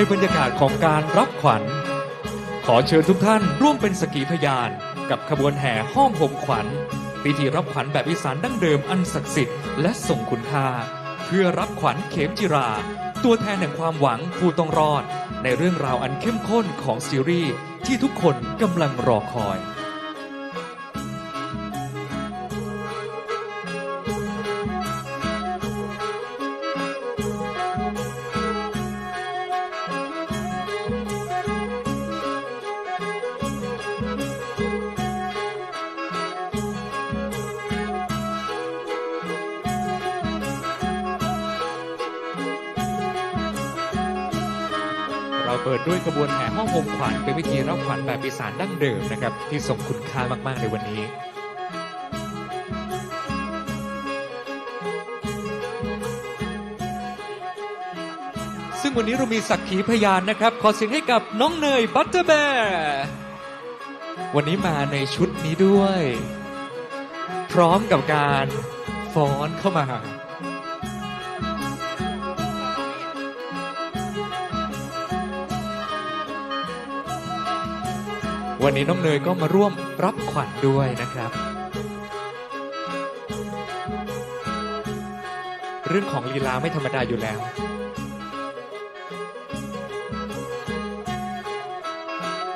ในบรรยากาศของการรับขวัญ ขอเชิญทุกท่านร่วมเป็นสกีพยาน กับขบวนแห่ห้อมห่มขวัญพิธีรับขวัญแบบอีสานดั้งเดิมอันศักดิ์สิทธิ์และส่งคุณค่า เพื่อรับขวัญเขมจิรา ตัวแทนแห่งความหวังผู้ต้องรอด ในเรื่องราวอันเข้มข้นของซีรีส์ที่ทุกคนกำลังรอคอย เปิดด้วยกระบวนแห่ห้องโฮมขวัญเป็นวิธีรับขวัญแบบอีสานดั้งเดิมนะครับที่ทรงคุณค่ามากๆในวันนี้ซึ่งวันนี้เรามีสักขีพยานนะครับ ขอเสียงให้กับน้องเนยบัตเตอร์แบร์วันนี้มาในชุดนี้ด้วย พร้อมกับการฟ้อนเข้ามา วันนี้น้องเนยก็มาร่วมรับขวัญด้วยนะครับ เรื่องของลีลาไม่ธรรมดาอยู่แล้ว